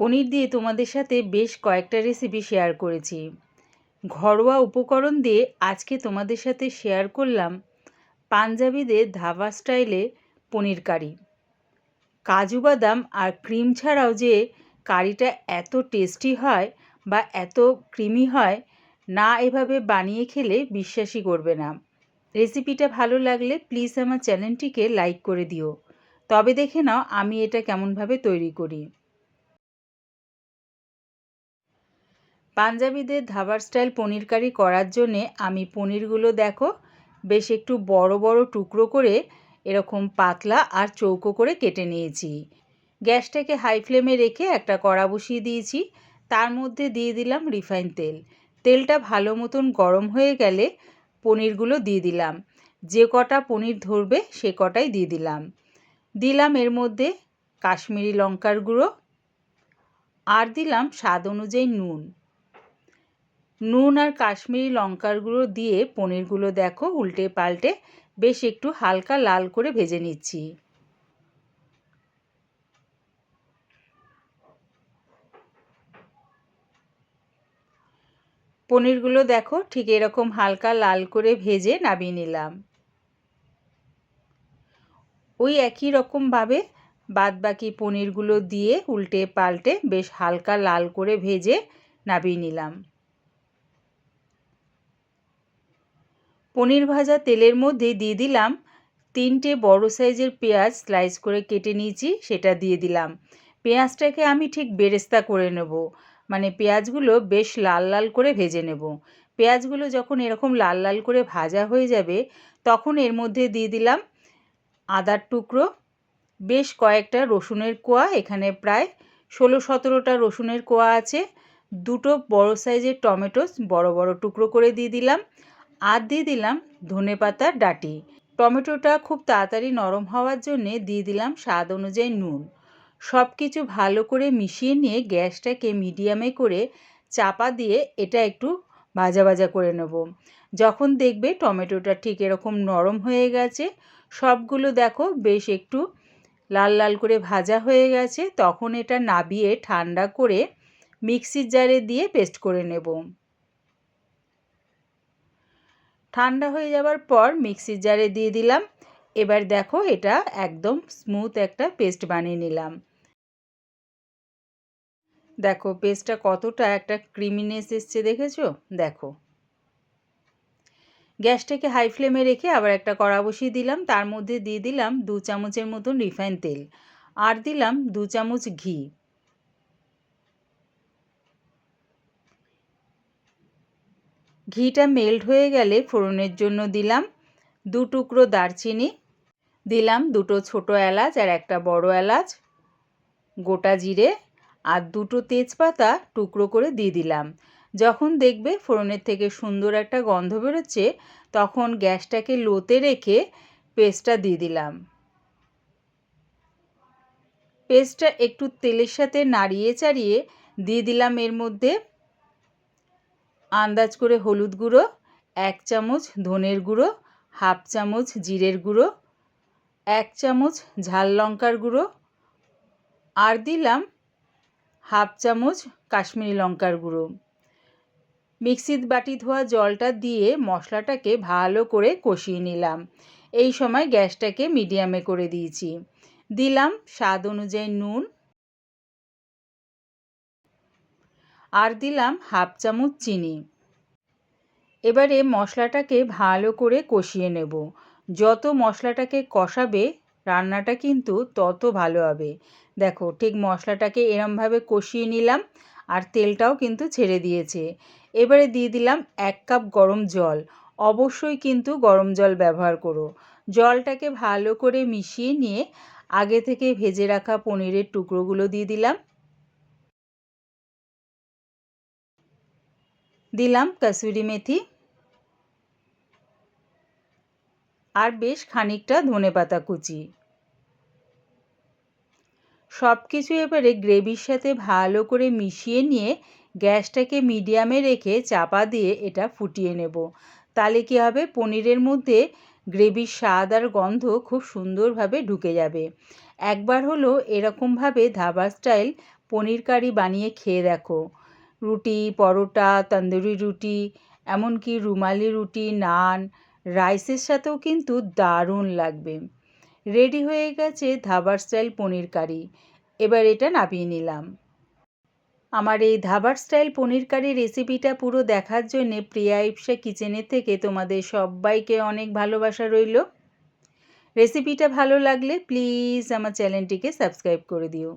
পনির দিয়ে তোমাদের সাথে বেশ কয়েকটা রেসিপি শেয়ার করেছি। ঘরোয়া উপকরণ দিয়ে আজকে তোমাদের সাথে শেয়ার করলাম পাঞ্জাবিদের ধাবা স্টাইলে পনির কারি। কাজু বাদাম আর ক্রিম ছাড়াও যে কারিটা এত টেস্টি হয় বা এত ক্রিমি হয়, না এভাবে বানিয়ে খেলে বিশ্বাসই করবে না। রেসিপিটা ভালো লাগলে প্লিজ আমার চ্যানেলটিকে লাইক করে দিও। তবে দেখে নাও আমি এটা কেমনভাবে তৈরি করি। পাঞ্জাবিদের ধাবার স্টাইল পনির কারি করার জন্যে আমি পনিরগুলো দেখো, বেশ একটু বড় বড় টুকরো করে এরকম পাতলা আর চৌকো করে কেটে নিয়েছি। গ্যাসটাকে হাই ফ্লেমে রেখে একটা কড়া বসিয়ে দিয়েছি, তার মধ্যে দিয়ে দিলাম রিফাইন তেল। তেলটা ভালো মতন গরম হয়ে গেলে পনিরগুলো দিয়ে দিলাম। যে কটা পনির ধরবে সে কটাই দিয়ে দিলাম। দিলাম এর মধ্যে কাশ্মীরি লঙ্কার গুঁড়ো আর দিলাম স্বাদ অনুযায়ী নুন। নুন আর কাশ্মীরি লঙ্কার গুঁড়ো দিয়ে পনিরগুলো দেখো উল্টে পাল্টে। বেশ একটু হালকা লাল করে ভেজে নিচ্ছি। পনিরগুলো দেখো ঠিক এরকম হালকা লাল করে ভেজে নামিয়ে নিলাম। ওই একই রকমভাবে বাদ বাকি পনিরগুলো দিয়ে উল্টে পাল্টে বেশ হালকা লাল করে ভেজে নামিয়ে নিলাম। পনির ভাজা তেলের মধ্যে দিয়ে দিলাম তিনটে বড় সাইজের পেঁয়াজ স্লাইস করে কেটে নিয়েছি, সেটা দিয়ে দিলাম। পেঁয়াজটাকে আমি ঠিক বেরেস্তা করে নেব মানে পেঁয়াজগুলো বেশ লাল লাল করে ভেজে নেব। পেঁয়াজগুলো যখন এরকম লাল লাল করে ভাজা হয়ে যাবে, তখন এর মধ্যে দিয়ে দিলাম আদার টুকরো, বেশ কয়েকটা রসুনের কোয়া, এখানে প্রায় ষোলো সতেরোটা রসুনের কোয়া আছে। দুটো বড় সাইজের টমেটো বড় বড় টুকরো করে দিয়ে দিলাম। আর দিয়ে দিলাম ধনে পাতার ডাটি। টমেটোটা খুব তাড়াতাড়ি নরম হওয়ার জন্যে দিয়ে দিলাম স্বাদ অনুযায়ী নুন। সব কিছু ভালো করে মিশিয়ে নিয়ে গ্যাসটাকে মিডিয়ামে করে চাপা দিয়ে এটা একটু ভাজা ভাজা করে নেব। যখন দেখবে টমেটোটা ঠিক এরকম নরম হয়ে গেছে, সবগুলো দেখো বেশ একটু লাল লাল করে ভাজা হয়ে গেছে, তখন এটা নাবিয়ে ঠান্ডা করে মিক্সির জারে দিয়ে পেস্ট করে নেব। ঠান্ডা হয়ে যাওয়ার পর মিক্সির জারে দিয়ে দিলাম। এবার দেখো এটা একদম স্মুথ একটা পেস্ট বানিয়ে নিলাম। দেখো পেস্টটা কতটা একটা ক্রিমিনেস এসছে দেখেছ? দেখো। গ্যাসটাকে হাই ফ্লেমে রেখে আবার একটা কড়া বসিয়ে দিলাম। তার মধ্যে দিয়ে দিলাম দু চামচের মতন রিফাইন তেল। আর দিলাম দু চামচ ঘি। ঘিটা মেল্ট হয়ে গেলে ফোড়নের জন্য দিলাম দু টুকরো দারচিনি, দিলাম দুটো ছোট এলাচ আর একটা বড় এলাচ, গোটা জিরে আর দুটো তেজপাতা টুকরো করে দিয়ে দিলাম। যখন দেখবে ফোড়নের থেকে সুন্দর একটা গন্ধ বেরোচ্ছে, তখন গ্যাসটাকে লোতে রেখে পেস্টটা দিয়ে দিলাম। পেস্টটা একটু তেলের সাথে নাড়িয়ে চাড়িয়ে দিয়ে দিলাম এর মধ্যে আন্দাজ করে হলুদ গুঁড়ো, এক চামচ ধনের গুঁড়ো, হাফ চামচ জিরের গুঁড়ো, এক চামচ ঝাল লঙ্কার গুঁড়ো আর দিলাম হাফ চামচ কাশ্মীরি লঙ্কার গুঁড়ো। মিক্সিত বাটি ধোয়া জলটা দিয়ে মশলাটাকে ভালো করে কষিয়ে নিলাম। এই সময় গ্যাসটাকে মিডিয়ামে করে দিয়েছি। দিলাম স্বাদ অনুযায়ী নুন আর দিলাম হাফ চামচ চিনি। এবারে মশলাটাকে ভালো করে কষিয়ে নেব। যত মশলাটাকে কষাবে, রান্নাটা কিন্তু তত ভালো হবে। দেখো, ঠিক মশলাটাকে এরমভাবে কষিয়ে নিলাম আর তেলটাও কিন্তু ছেড়ে দিয়েছে। এবারে দিয়ে দিলাম এক কাপ গরম জল। অবশ্যই কিন্তু গরম জল ব্যবহার করো। জলটাকে ভালো করে মিশিয়ে নিয়ে আগে থেকে ভেজে রাখা পনিরের টুকরোগুলো দিয়ে দিলাম। দিলাম কাসুরি মেথি। আর বেশ খানিকটা ধনে পাতা কুচি। সব কিছু এবারে গ্রেভির সাথে ভালো করে মিশিয়ে নিয়ে গ্যাসটাকে মিডিয়ামে রেখে চাপা দিয়ে এটা ফুটিয়ে নেব। তাহলে কী হবে? পনিরের মধ্যে গ্রেভির স্বাদ আর গন্ধ খুব সুন্দরভাবে ঢুকে যাবে। একবার হলো এরকমভাবে ধাবা স্টাইল পনির কারি বানিয়ে খেয়ে দেখো। রুটি, পরোটা, তন্দুরি রুটি, এমনকি রুমালি রুটি, নান, রাইসের সাথেও কিন্তু দারুণ লাগবে। রেডি হয়ে গেছে ধাবার স্টাইল পনির কারি। এবার এটা নামিয়ে নিলাম। আমার এই ধাবার স্টাইল পনির কারি রেসিপিটা পুরো দেখার জন্যে প্রিয়া ইপসা কিচেনের থেকে তোমাদের সবাইকে অনেক ভালোবাসা রইল। রেসিপিটা ভালো লাগলে প্লিজ আমার চ্যানেলটিকে সাবস্ক্রাইব করে দিও।